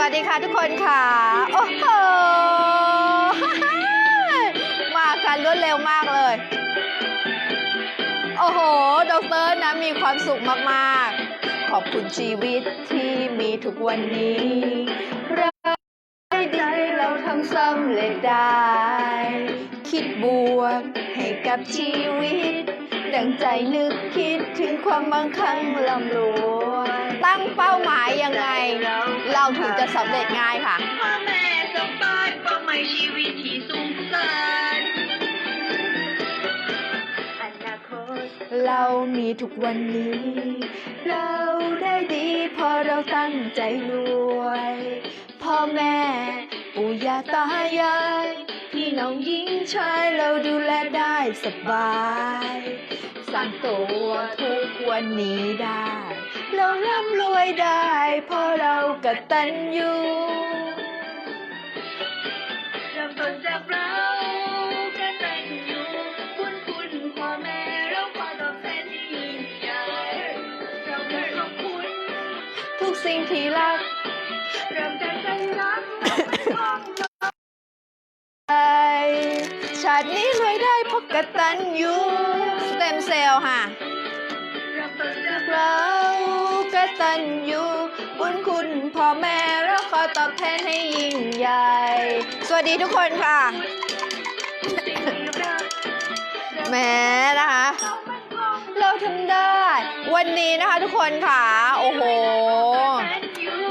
วัสดีค่ะทุกคนค่ะ โอ้โห มากันรวดเร็วมากเลย โอ้โหดอกเตอร์นะมีความสุขมาก ๆ ขอบคุณชีวิตที่มีทุกวันนี้ เราได้ดีเราทำสำเร็จได้ คิดบวกให้กับชีวิต ดังใจนึกคิดถึงความมั่งคั่งร่ำรวยตั้งเป้าหมายยังไง เราถึงจะสำเร็จง่ายค่ะพ่อแม่สบายเป้าหมายชีวิตที่สูงเกินอนาคตเรามีทุกวันนี้ เราได้ดีเพราะเราตั้งใจรวยพ่อแม่ ปู่ย่าตายายพี่น้องหญิงชายเราดูแลได้สบายสร้างตัวทุกวันนี้ได้ เราร่ำรวยได้เพราะเรากตัญญูเริ่มต้นจากเรากตัญญูคุณคุณพ่อแม่เราขอตอบแทนที่ยิ่งใหญ่เราได้ขอบคุณ ทุกสิ่งที่รัก ชาตินี้รวยได้เพราะกตัญญูสเต็มเซลล์ค่ะเริ่มต้นจากเรากตัญญูบุญคุณพ่อแม่เราขอตอบแทนให้ยิ่งใหญ่ สวัสดีทุกคนค่ะสิ่งที่รักแหม้นะคะเรามันคงเราทำได้ วันนี้นะคะทุกคนค่ะ โอ้โห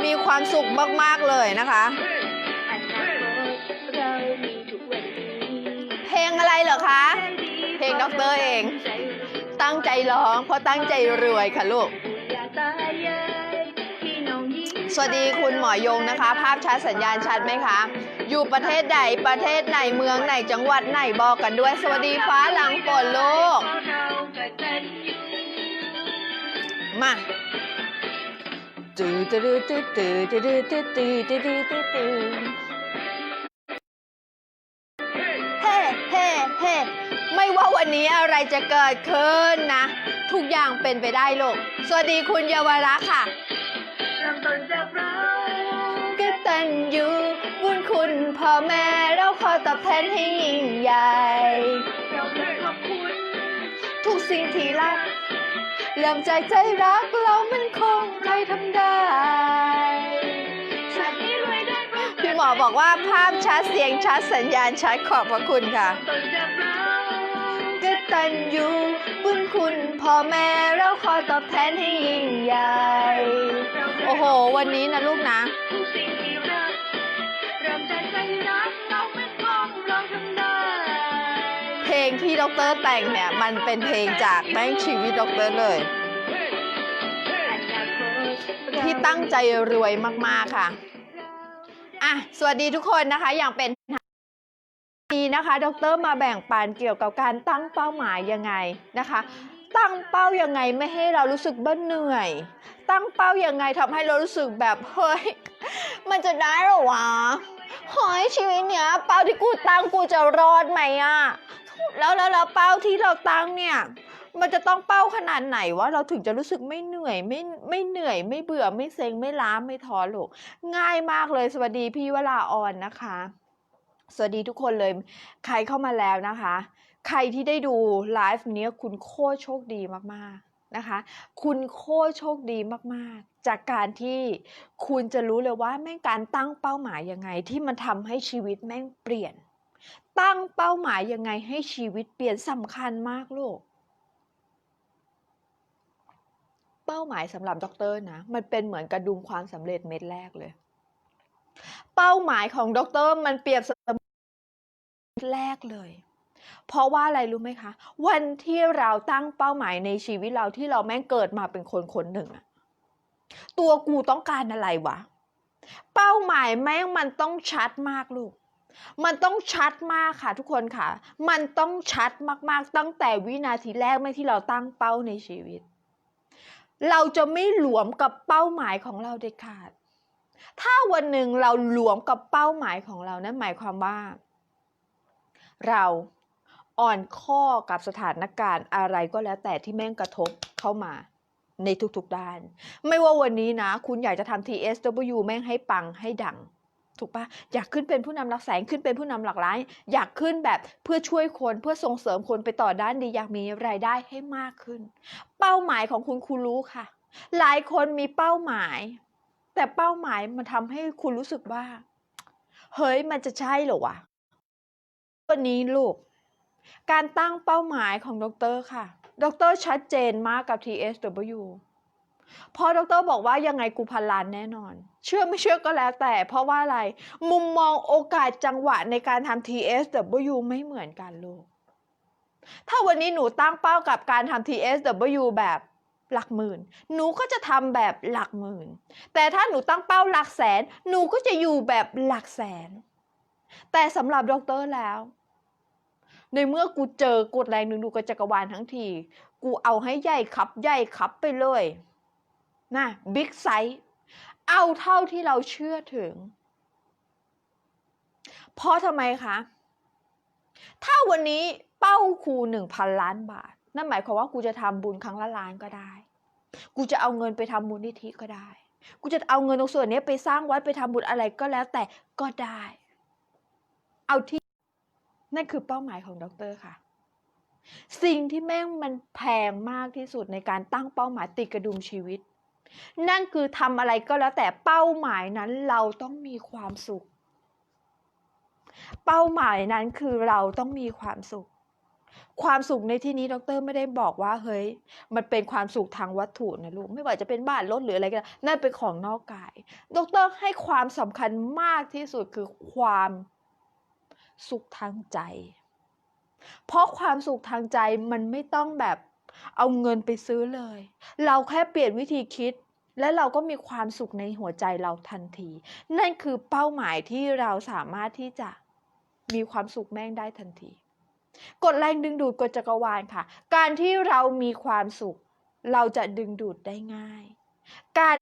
มีความสุขมาก ๆ เลยนะคะ อะไรเหรอคะ เพลงด็อกเตอร์เอง ตั้งใจร้อง เพราะตั้งใจรวยค่ะลูก สวัสดีคุณหมอยงนะคะ ภาพชัดสัญญาณชัดไหมคะ อยู่ประเทศใดประเทศไหนเมืองไหนจังหวัดไหนบอกกันด้วย สวัสดีฟ้าหลังฝนลูก มาตื้อตื้อตื้อตื้อตื้อตื้อตื้อตื้อตื้อ นนี้อะไรจะเกิดขึ้นนะ ทุกอย่างเป็นไปได้ลูก สวัสดีคุณเยาวรักษ์ค่ะกตัญญูบุญคุณพ่อแม่เราขอตอบแทนให้ยิ่งใหญ่ทุกสิ่งที่รัก เริ่มจากใจรักเรามันคงใครทำได้พี่หมอบอกว่าภาพชัดเสียงชัดสัญญาณชัดขอบพระคุณค่ะก ตัญญูบุญคุณพ่อแม่เราขอตอบแทนให้ยิ่งใหญ่ โอ้โห วันนี้นะลูกนะเพลงที่ด็อกเตอร์แต่งเนี่ย มันเป็นเพลงจากแม่งชีวิตด็อกเตอร์เลย ที่ตั้งใจรวยมาก ๆ ค่ะ อะ สวัสดีทุกคนนะคะ อย่างเป็น นะคะ ดรมาแบ่งปันเกี่ยวกับการตั้งเป้าหมายยังไงนะคะ ตั้งเป้ายังไงไม่ให้เรารู้สึกเบ้าเหนื่อย ตั้งเป้ายังไงทำให้เรารู้สึกแบบเฮ้ยมันจะได้หรอวะเฮ้ยชีวิตเนี้ยเป้าที่กูตั้งกูจะรอดไหมอะแล้วแล้วแล้วเป้าที่เราตั้งเนี่ยมันจะต้องเป้าขนาดไหนวะเราถึงจะรู้สึกไม่เหนื่อยไม่ไม่เหนื่อย ไม่เบื่อไม่เซ็งไม่ล้าไม่ท้อลูกง่ายมากเลยสวัสดีพี่วราออนนะคะ สวัสดีทุกคนเลย ใครเข้ามาแล้วนะคะ ใครที่ได้ดูไลฟ์เนี้ยคุณโคตรโชคดีมากๆนะคะ คุณโคตรโชคดีมากๆ จากการที่คุณจะรู้เลยว่าแม่งการตั้งเป้าหมายยังไง ที่มันทำให้ชีวิตแม่งเปลี่ยน ตั้งเป้าหมายยังไงให้ชีวิตเปลี่ยนสำคัญมากลูกเป้าหมายสำหรับด็อกเตอร์นะ มันเป็นเหมือนกระดุมความสำเร็จเม็ดแรกเลย เป้าหมายของด็อกเตอร์มันเปรียบเส แรกเลย เพราะว่าอะไรรู้ไหมคะ วันที่เราตั้งเป้าหมายในชีวิตเราที่เราแม่งเกิดมาเป็นคนคนหนึ่งอะตัวกูต้องการอะไรวะ เป้าหมายแม่งมันต้องชัดมากลูก มันต้องชัดมากค่ะทุกคนค่ะ มันต้องชัดมากๆตั้งแต่วินาทีแรกไม่ที่เราตั้งเป้าในชีวิต เราจะไม่หลวมกับเป้าหมายของเราเด็ดขาด ถ้าวันหนึ่งเราหลวมกับเป้าหมายของเรานั่นหมายความว่า เราอ่อนข้อกับสถานการณ์อะไรก็แล้วแต่ที่แม่งกระทบเข้ามาในทุกๆด้าน ไม่ว่าวันนี้นะ คุณอยากจะทำ TSW แม่งให้ปังให้ดัง ถูกปะอยากขึ้นเป็นผู้นำหลักแสนขึ้นเป็นผู้นำหลักล้าน อยากขึ้นแบบเพื่อช่วยคนเพื่อส่งเสริมคนไปต่อด้านดี อยากมีรายได้ให้มากขึ้น เป้าหมายของคุณคุณรู้ค่ะ หลายคนมีเป้าหมาย แต่เป้าหมายมันทำให้คุณรู้สึกว่า เฮ้ยมันจะใช่เหรอวะ วันนี้ลูก การตั้งเป้าหมายของดรค่ะ ดรชัดเจนมากกับ TSW เพราะดรบอกว่ายังไงกูพันล้านแน่นอน เชื่อไม่เชื่อก็แล้วแต่ เพราะว่าอะไร มุมมองโอกาสจังหวะในการทำ TSW ไม่เหมือนกันลูก ถ้าวันนี้หนูตั้งเป้ากับการทำ TSW แบบหลักหมื่น หนูก็จะทำแบบหลักหมื่น แต่ถ้าหนูตั้งเป้าหลักแสน หนูก็จะอยู่แบบหลักแสน แต่สำหรับดรแล้ว ในเมื่อกูเจอกดแรงดึงดูดกับจักรวาลทั้งที กูเอาให้ใหญ่ครับใหญ่ครับไปเลยนะบิ๊กไซส์เอาเท่าที่เราเชื่อถึง เพราะทำไมคะ ถ้าวันนี้เป้าครูหนึ่งพันล้านบาท นั่นหมายความว่ากูจะทำบุญครั้งละล้านก็ได้ กูจะเอาเงินไปทำบุญนิธิก็ได้ กูจะเอาเงินตรงส่วนนี้ไปสร้างวัดไปทำบุญอะไรก็แล้วแต่ก็ได้ เอาที่ นั่นคือเป้าหมายของด็อกเตอร์ค่ะ สิ่งที่แม่งมันแพงมากที่สุดในการตั้งเป้าหมายติดกระดุมชีวิต นั่นคือทำอะไรก็แล้วแต่เป้าหมายนั้นเราต้องมีความสุข เป้าหมายนั้นคือเราต้องมีความสุข ความสุขในที่นี้ดรไม่ได้บอกว่าเฮ้ย มันเป็นความสุขทางวัตถุนะลูกไม่ว่าจะเป็นบ้านรถหรืออะไรก็ได้นั่นเป็นของนอกกาย ดรให้ความสำคัญมากที่สุดคือความ สุขทางใจ เพราะความสุขทางใจมันไม่ต้องแบบเอาเงินไปซื้อเลย เราแค่เปลี่ยนวิธีคิด และเราก็มีความสุขในหัวใจเราทันที นั่นคือเป้าหมายที่เราสามารถที่จะมีความสุขแม่งได้ทันที กดแรงดึงดูดกฎจักรวาลค่ะ การที่เรามีความสุข เราจะดึงดูดได้ง่าย การ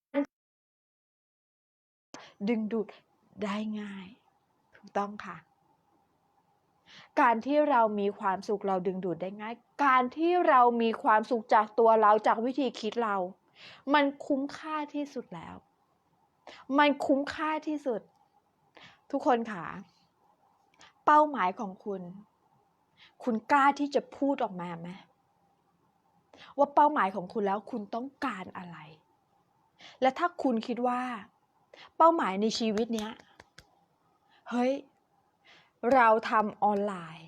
ดึงดูดได้ง่าย ถูกต้องค่ะ การที่เรามีความสุขเราดึงดูดได้ง่าย การที่เรามีความสุขจากตัวเราจากวิธีคิดเรา มันคุ้มค่าที่สุดแล้ว มันคุ้มค่าที่สุด ทุกคนค่ะเป้าหมายของคุณ คุณกล้าที่จะพูดออกมาไหมว่าเป้าหมายของคุณแล้วคุณต้องการอะไร และถ้าคุณคิดว่า เป้าหมายในชีวิตเนี้ย เฮ้ย เราทำออนไลน์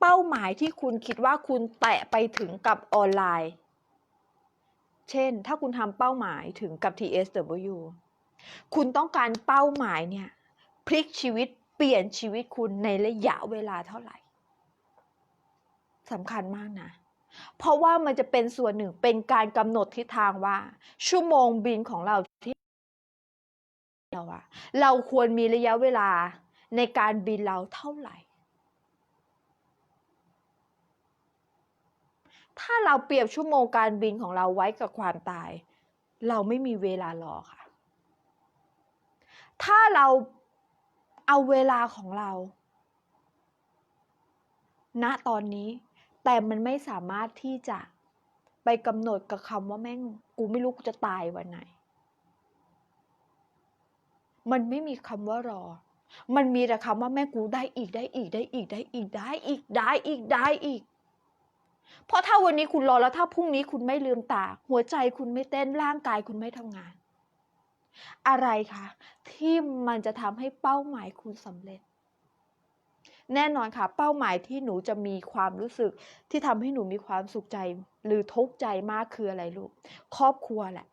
เป้าหมายที่คุณคิดว่าคุณแตะไปถึงกับออนไลน์ เช่น ถ้าคุณทำเป้าหมายถึงกับ TSW คุณต้องการเป้าหมายเนี่ยพลิกชีวิตเปลี่ยนชีวิตคุณในระยะเวลาเท่าไหร่สำคัญมากนะ เพราะว่ามันจะเป็นส่วนหนึ่งเป็นการกำหนดทิศทางว่า ชั่วโมงบินของเราที่เราอะเราควรมีระยะเวลา ในการบินเราเท่าไหร่ ถ้าเราเปรียบชั่วโมงการบินของเราไว้กับความตาย เราไม่มีเวลารอค่ะ ถ้าเราเอาเวลาของเรา ณตอนนี้แต่มันไม่สามารถที่จะไปกำหนดกับคำว่าแม่งกูไม่รู้กูจะตายวันไหน มันไม่มีคำว่ารอ มันมีแต่คำว่าแม่กูได้อีกได้อีกได้อีกได้อีกได้อีกได้อีกได้อีก เพราะถ้าวันนี้คุณรอแล้วถ้าพรุ่งนี้คุณไม่ลืมตา หัวใจคุณไม่เต้นร่างกายคุณไม่ทำงาน อะไรคะที่มันจะทำให้เป้าหมายคุณสำเร็จ แน่นอนค่ะ เป้าหมายที่หนูจะมีความรู้สึกที่ทำให้หนูมีความสุขใจ หรือทุกข์ใจมากคืออะไรลูก ครอบครัวแหละ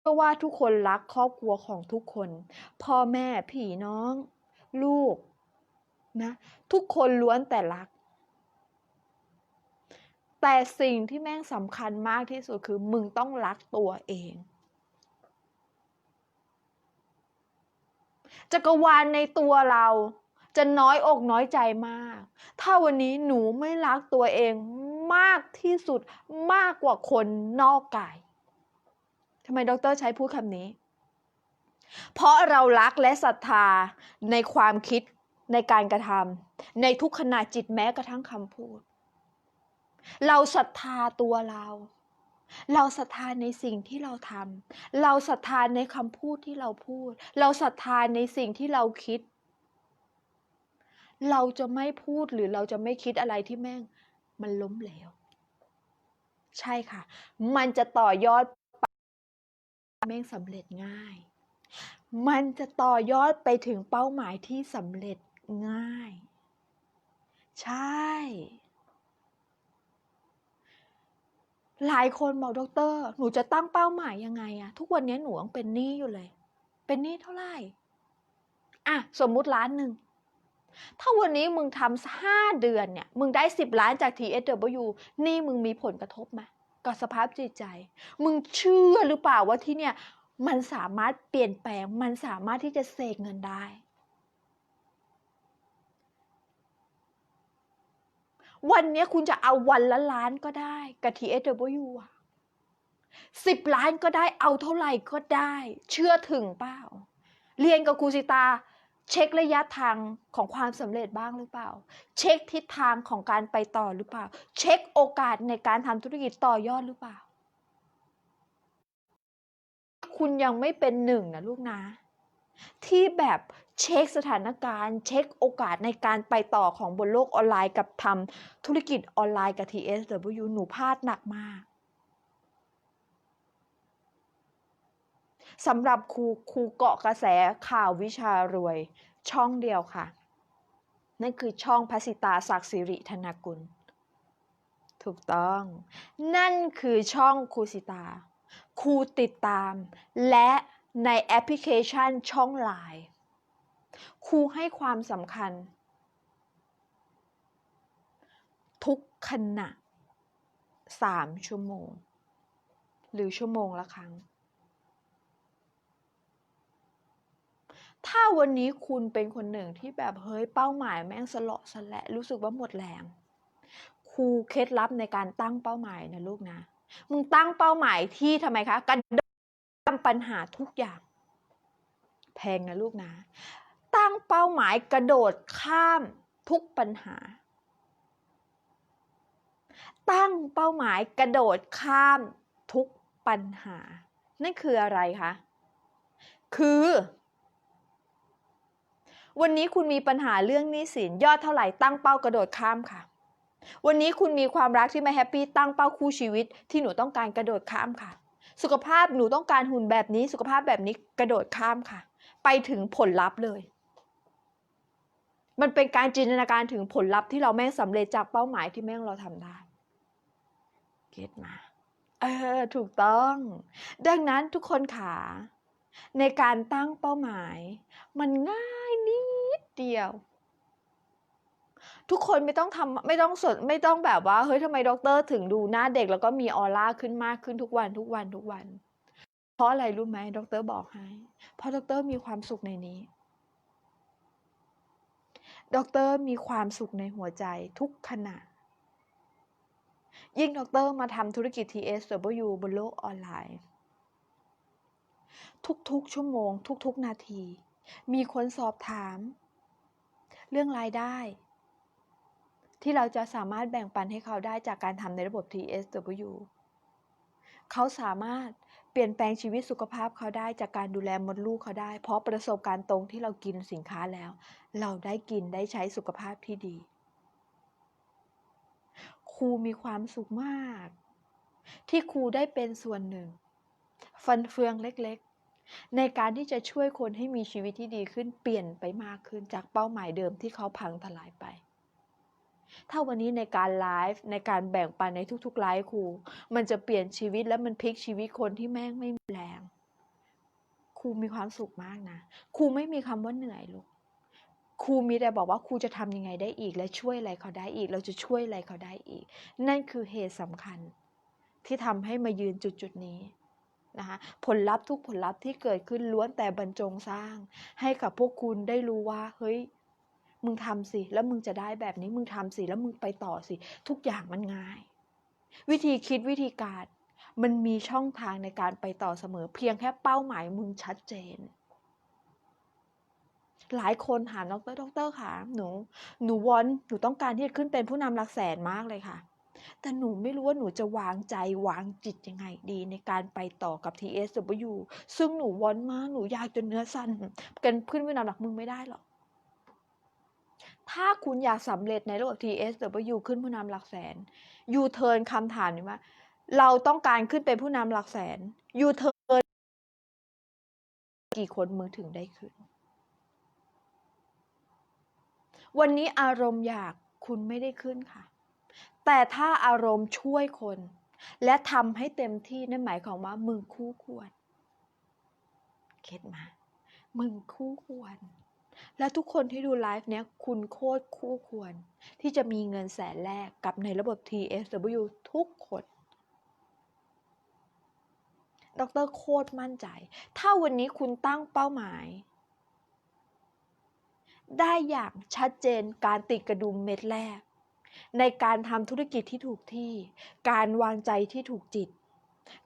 เพราะว่าทุกคนรักครอบครัวของทุกคน พ่อแม่พี่น้อง ลูกนะทุกคนล้วนแต่รัก แต่สิ่งที่แม่งสำคัญมากที่สุดคือมึงต้องรักตัวเองจักรวาลในตัวเราจะน้อยอกน้อยใจมาก ถ้าวันนี้หนูไม่รักตัวเองมากที่สุดมากกว่าคนนอกกายำไมดรใช้พูดคำนี้ เพราะเรารักและศรัทธาในความคิดในการกระทำในทุกขณะจิตแม้กระทั่งคำพูด เราศรัทธาตัวเรา เราศรัทธาในสิ่งที่เราทำเราศรัทธาในคำพูดที่เราพูด เราศรัทธาในสิ่งที่เราคิด เราจะไม่พูดหรือเราจะไม่คิดอะไรที่แม่ง มันล้มเหลวใช่ค่ะ มันจะต่อยอด แม่งสำเร็จง่าย มันจะต่อยอดไปถึงเป้าหมายที่สำเร็จง่าย ใช่ หลายคนบอกด็อกเตอร์ หนูจะตั้งเป้าหมายยังไงอะทุกวันนี้หนูยังเป็นหนี้อยู่เลย เป็นหนี้เท่าไหร่อะสมมุติล้านหนึ่ง ถ้าวันนี้มึงทำห้าเดือนเนี่ย มึงได้สิบล้านจาก TSW นี่มึงมีผลกระทบไหม กับสภาพจิตใจ มึงเชื่อหรือเปล่าว่าที่เนี่ยมันสามารถเปลี่ยนแปลง มันสามารถที่จะเสกเงินได้ วันนี้คุณจะเอาวันละล้านก็ได้กับ TSW อะสิบล้านก็ได้เอาเท่าไหร่ก็ได้ เชื่อถึงเปล่า เรียนกับครูสิตา เช็คระยะทางของความสำเร็จบ้างหรือเปล่า เช็คทิศทางของการไปต่อหรือเปล่า เช็คโอกาสในการทำธุรกิจต่อยอดหรือเปล่า คุณยังไม่เป็นหนึ่งนะลูกนะ ที่แบบเช็คสถานการณ์ เช็คโอกาสในการไปต่อของบนโลกออนไลน์กับทำธุรกิจออนไลน์กับ TSW หนูพลาดหนักมาก สำหรับครูครูเกาะกระแสข่าววิชารวย ช่องเดียวค่ะ นั่นคือช่องพระสิตาศักดิ์สิริธนกุล ถูกต้อง นั่นคือช่องครูสิตาครูติดตาม และในแอปพลิเคชันช่องไลน์ครูให้ความสำคัญ ทุกขณะสามชั่วโมง หรือชั่วโมงละครั้ง ถ้าวันนี้คุณเป็นคนหนึ่งที่แบบเฮ้ยเป้าหมายแม่งสละสละรู้สึกว่าหมดแรงครูเคล็ดลับในการตั้งเป้าหมายนะลูกนะ มึงตั้งเป้าหมายที่ทำไมคะกระโดดข้ามปัญหาทุกอย่าง แพงนะลูกนะ ตั้งเป้าหมายกระโดดข้ามทุกปัญหา ตั้งเป้าหมายกระโดดข้ามทุกปัญหา นั่นคืออะไรคะ คือ วันนี้คุณมีปัญหาเรื่องหนี้สินยอดเท่าไหร่ตั้งเป้ากระโดดข้ามค่ะ วันนี้คุณมีความรักที่ไม่แฮปปี้ตั้งเป้าคู่ชีวิต ที่หนูต้องการกระโดดข้ามค่ะ สุขภาพหนูต้องการหุ่นแบบนี้ สุขภาพแบบนี้กระโดดข้ามค่ะ ไปถึงผลลัพธ์เลย มันเป็นการจินตนาการถึงผลลัพธ์ที่เราแม่งสำเร็จจากเป้าหมายที่แม่งเราทำได้เก็ตมาเออถูกต้อง ดังนั้นทุกคนขา ในการตั้งเป้าหมาย มันง่ายนิดเดียว ทุกคนไม่ต้องทำไม่ต้องสดไม่ต้องแบบว่าเฮ้ยทำไมด็อกเตอร์ถึงดูหน้าเด็กแล้วก็มีออร่าขึ้นมากขึ้นทุกวันทุกวันทุกวัน เพราะอะไรรู้ไหมด็อกเตอร์บอกให้ เพราะด็อกเตอร์มีความสุขในนี้ด็อกเตอร์มีความสุขในหัวใจทุกขณะ ยิ่งด็อกเตอร์มาทำธุรกิจ TSW บนโลกออนไลน์ ทุกๆ ชั่วโมง ทุกๆ นาที มีคนสอบถาม เรื่องรายได้ ที่เราจะสามารถแบ่งปันให้เขาได้จากการทำในระบบ TSW เขาสามารถเปลี่ยนแปลงชีวิตสุขภาพเขาได้จากการดูแลมดลูกเขาได้ เพราะประสบการณ์ตรงที่เรากินสินค้าแล้ว เราได้กินได้ใช้สุขภาพที่ดี ครูมีความสุขมาก ที่ครูได้เป็นส่วนหนึ่ง ฟันเฟืองเล็กๆ ในการที่จะช่วยคนให้มีชีวิตที่ดีขึ้นเปลี่ยนไปมากขึ้นจากเป้าหมายเดิมที่เขาพังทลายไป ถ้าวันนี้ในการไลฟ์ในการแบ่งปันในทุกๆไลฟ์ครู มันจะเปลี่ยนชีวิตและมันพลิกชีวิตคนที่แม่งไม่มีแรงครูมีความสุขมากนะครูไม่มีคำว่าเหนื่อยลูกครูมีแต่บอกว่าครูจะทำยังไงได้อีก และช่วยอะไรเขาได้อีก เราจะช่วยอะไรเขาได้อีก นั่นคือเหตุสำคัญที่ทำให้มายืนจุดจุดนี้ นะคะผลลัพธ์ทุกผลลัพธ์ที่เกิดขึ้นล้วนแต่บรรจงสร้าง ให้กับพวกคุณได้รู้ว่าเฮ้ยมึงทำสิแล้วมึงจะได้แบบนี้มึงทำสิแล้วมึงไปต่อสิ ทุกอย่างมันง่าย วิธีคิดวิธีการมันมีช่องทางในการไปต่อเสมอ เพียงแค่เป้าหมายมึงชัดเจน หลายคนถามดรดรค่ะหนู หนูวอนหนูต้องการที่จะขึ้นเป็นผู้นำหลักแสนมากเลยค่ะ แต่หนูไม่รู้ว่าหนูจะวางใจวางจิตยังไงดีในการไปต่อกับ TSW ซึ่งหนูวอนมากหนูอยากจนเนื้อสั่นกันขึ้นไปนอนหลักมึงไม่ได้หรอกถ้าคุณอยากสำเร็จในระบบ TSW ขึ้นผู้นำหลักแสนยูเทิร์นคำถามนี้ว่า เราต้องการขึ้นเป็นผู้นำหลักแสนยูเทิร์นกี่คนมึงถึงได้ขึ้น วันนี้อารมณ์อยากคุณไม่ได้ขึ้นค่ะ แต่ถ้าอารมณ์ช่วยคน และทำให้เต็มที่นั่นหมายความว่ามึงคู่ควรเข็ดมา มึงคู่ควร และทุกคนที่ดูไลฟ์เนี้ยคุณโคตรคู่ควร ที่จะมีเงินแสนแรกกับในระบบ TSW ทุกคนดรโคตรมั่นใจ ถ้าวันนี้คุณตั้งเป้าหมาย ได้อย่างชัดเจนการติดกระดุมเม็ดแรก ในการทำธุรกิจที่ถูกที่ การวางใจที่ถูกจิต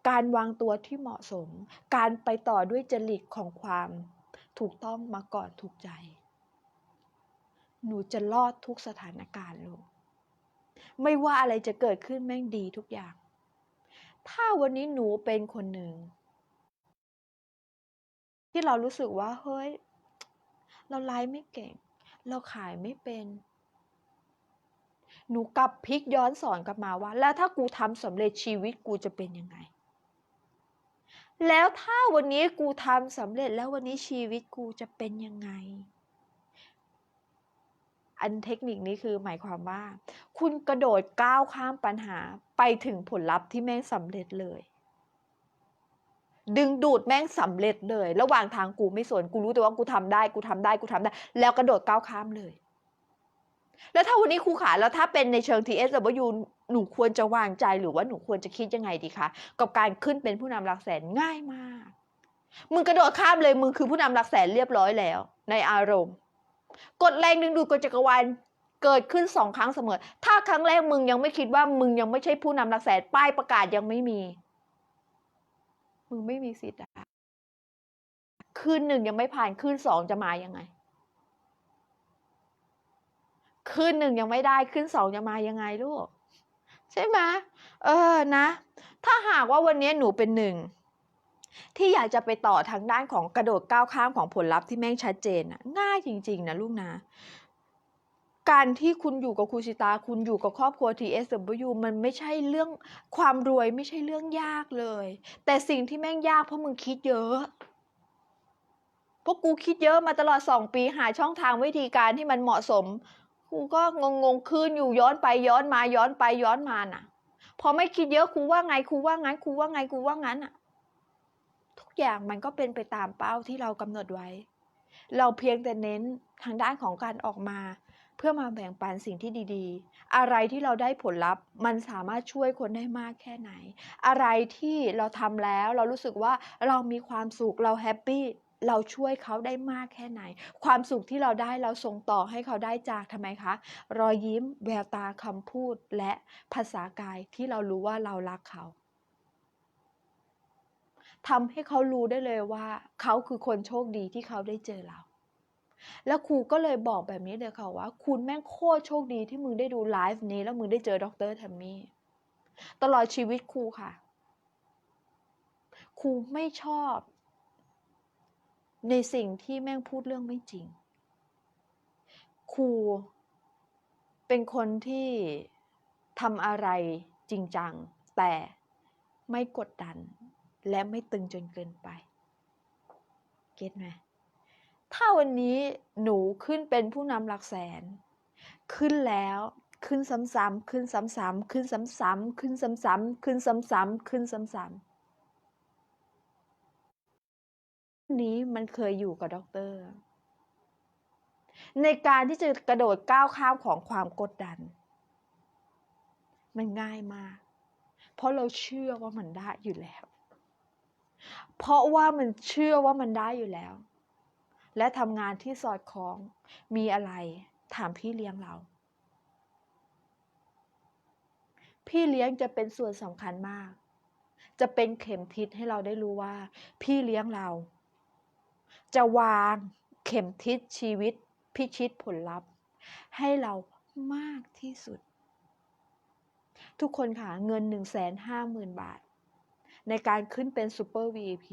การวางตัวที่เหมาะสม การไปต่อด้วยจริตของความถูกต้องมาก่อนถูกใจ หนูจะรอดทุกสถานการณ์ลูก ไม่ว่าอะไรจะเกิดขึ้นแม่งดีทุกอย่าง ถ้าวันนี้หนูเป็นคนหนึ่ง ที่เรารู้สึกว่า เฮ้ย เราไลฟ์ไม่เก่ง เราขายไม่เป็น หนูกลับพลิกย้อนสอนกลับมาว่า แล้วถ้ากูทำสำเร็จชีวิตกูจะเป็นยังไง แล้วถ้าวันนี้กูทำสำเร็จแล้ววันนี้ชีวิตกูจะเป็นยังไง อันเทคนิคนี้คือหมายความว่า คุณกระโดดก้าวข้ามปัญหาไปถึงผลลัพธ์ที่แม่งสำเร็จเลย ดึงดูดแม่งสำเร็จเลย ระหว่างทางกูไม่สนกูรู้แต่ว่ากูทำได้กูทำได้กูทำได้ แล้วกระโดดก้าวข้ามเลย แล้วถ้าวันนี้ครูขาแล้วถ้าเป็นในเชิง TSW หนูควรจะวางใจหรือว่าหนูควรจะคิดยังไงดีคะกับการขึ้นเป็นผู้นำหลักแสนง่ายมากมึงกระโดดข้ามเลยมึงคือผู้นำหลักแสนเรียบร้อยแล้ว ในอารมณ์ กดแรงดึงดูดกฎจักรวาลเกิดขึ้นสองครั้งเสมอ ถ้าครั้งแรกมึงยังไม่คิดว่ามึงยังไม่ใช่ผู้นำหลักแสนป้ายประกาศยังไม่มี มึงไม่มีสิทธิ์อะคืนหนึ่งยังไม่ผ่านคืนสองจะมายังไง คืนหนึ่งยังไม่ได้คืนสองจะมายังไงลูก ใช่ไหมเออนะ ถ้าหากว่าวันนี้หนูเป็นหนึ่งที่อยากจะไปต่อทางด้านของกระโดดก้าวข้ามของผลลัพธ์ที่แม่งชัดเจนน่ะง่ายจริง ๆ นะลูกนะ การที่คุณอยู่กับครูชิตา คุณอยู่กับครอบครัว TSW มันไม่ใช่เรื่องความรวยไม่ใช่เรื่องยากเลย แต่สิ่งที่แม่งยากเพราะมึงคิดเยอะเพราะกูคิดเยอะมาตลอดสองปีหาช่องทางวิธีการที่มันเหมาะสม กูก็งงงๆคืนอยู่ย้อนไปย้อนมาย้อนไปย้อนมาน่ะ พอไม่คิดเยอะครูว่าไงครูว่างั้นครูว่าไงครูว่างั้นอะ ทุกอย่างมันก็เป็นไปตามเป้าที่เรากำหนดไว้ เราเพียงแต่เน้นทางด้านของการออกมา เพื่อมาแบ่งปันสิ่งที่ดีๆ อะไรที่เราได้ผลลัพธ์ มันสามารถช่วยคนได้มากแค่ไหน อะไรที่เราทำแล้วเรารู้สึกว่าเรามีความสุขเราแฮปปี้ เราช่วยเขาได้มากแค่ไหน ความสุขที่เราได้เราส่งต่อให้เขาได้จากทำไมคะ รอยยิ้มแววตาคำพูดและภาษากายที่เรารู้ว่าเรารักเขาทำให้เขารู้ได้เลยว่า เขาคือคนโชคดีที่เขาได้เจอเรา แล้วครูก็เลยบอกแบบนี้เลยค่ะว่า คุณแม่งโคตรโชคดีที่มึงได้ดูไลฟ์นี้แล้วมึงได้เจอดรแทมมี่ตลอดชีวิตครูค่ะครูไม่ชอบ ในสิ่งที่แม่งพูดเรื่องไม่จริง ครูเป็นคนที่ทำอะไรจริงจัง แต่ไม่กดดัน และไม่ตึงจนเกินไป เก็ตไหมถ้าวันนี้หนูขึ้นเป็นผู้นำหลักแสน ขึ้นแล้วขึ้นซ้ำๆขึ้นซ้ำๆขึ้นซ้ำๆขึ้นซ้ำๆขึ้นซ้ำๆขึ้นซ้ำๆนี้ นี้มันเคยอยู่กับด็อกเตอร์ ในการที่จะกระโดดก้าวข้ามของความกดดัน มันง่ายมาก เพราะเราเชื่อว่ามันได้อยู่แล้ว เพราะว่ามันเชื่อว่ามันได้อยู่แล้ว และทำงานที่สอดคล้องมีอะไรถามพี่เลี้ยงเรา พี่เลี้ยงจะเป็นส่วนสำคัญมากจะเป็นเข็มทิศให้เราได้รู้ว่า พี่เลี้ยงเรา จะวางเข็มทิศชีวิตพิชิตผลลัพธ์ ให้เรามากที่สุด ทุกคนค่ะเงิน 1 5 0 0 0 0 บาท ในการขึ้นเป็นซูเปอร์ VIP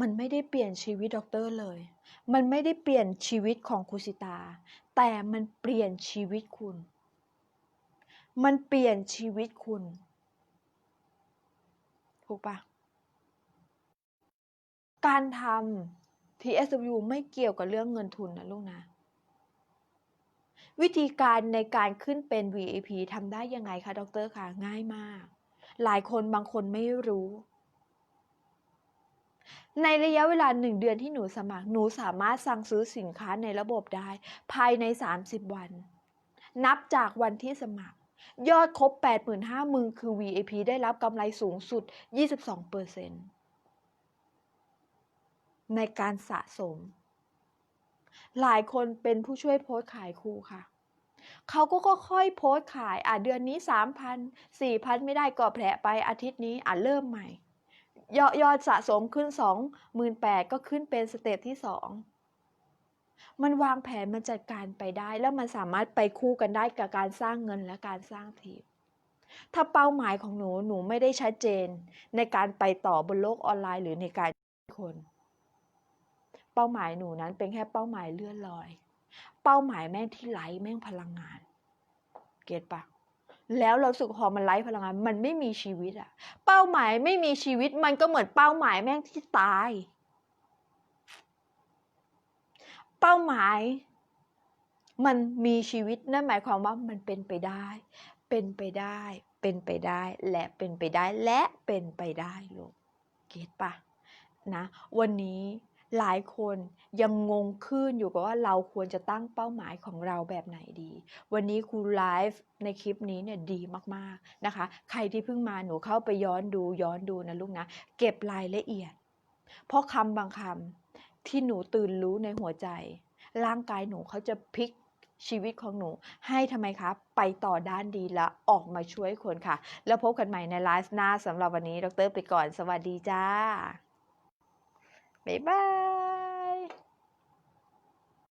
มันไม่ได้เปลี่ยนชีวิตด็อกเตอร์เลย มันไม่ได้เปลี่ยนชีวิตของคุณสิตา แต่มันเปลี่ยนชีวิตคุณ มันเปลี่ยนชีวิตคุณ ถูกปะ การทำ TSW ไม่เกี่ยวกับเรื่องเงินทุนนะลูกนะ วิธีการในการขึ้นเป็น VIP ทำได้ยังไงคะดรคะง่ายมาก หลายคนบางคนไม่รู้ ในระยะเวลาหนึ่งเดือนที่หนูสมัคร หนูสามารถสั่งซื้อสินค้าในระบบได้ ภายใน 30 วัน นับจากวันที่สมัคร ยอดครบ 85,000มึงคือ VIP ได้รับกำไรสูงสุด 22% ในการสะสม หลายคนเป็นผู้ช่วยโพสขายครูค่ะ เขาก็ค่อยๆโพสขายอะเดือนนี้3,000 4,000ไม่ได้ก็แผลไปอาทิตย์นี้อะเริ่มใหม่ ยอดยอดสะสมขึ้น28,000ก็ขึ้นเป็นสเตจที่2มันวางแผนมันจัดการไปได้ แล้วมันสามารถไปคู่กันได้กับการสร้างเงินและการสร้างทีม ถ้าเป้าหมายของหนูหนูไม่ได้ชัดเจน ในการไปต่อบนโลกออนไลน์หรือในการคน เป้าหมายหนูนั้นเป็นแค่เป้าหมายเลื่อนลอย เป้าหมายแม่งที่ไร้แม่งพลังงาน เก็ตปะแล้วเราสึกพอมันไร้พลังงาน มันไม่มีชีวิตอะเป้าหมายไม่มีชีวิตมันก็เหมือนเป้าหมายแม่งที่ตาย เป้าหมาย มันมีชีวิตนั่นหมายความว่ามันเป็นไปได้ เป็นไปได้ เป็นไปได้ และเป็นไปได้และเป็นไปได้ลูกเก็ตปะนะ วันนี้ หลายคนยังงงขึ้นอยู่กับว่าเราควรจะตั้งเป้าหมายของเราแบบไหนดี วันนี้ครูไลฟ์ในคลิปนี้เนี่ยดีมากๆนะคะ ใครที่เพิ่งมาหนูเข้าไปย้อนดูย้อนดูนะลูกนะ เก็บรายละเอียด เพราะคำบางคำที่หนูตื่นรู้ในหัวใจ ร่างกายหนูเขาจะพลิกชีวิตของหนูให้ทำไมคะ ไปต่อด้านดีและออกมาช่วยคนค่ะ แล้วพบกันใหม่ในไลฟ์หน้าสำหรับวันนี้ ดรไปก่อน สวัสดีจ้า บ๊ายบาย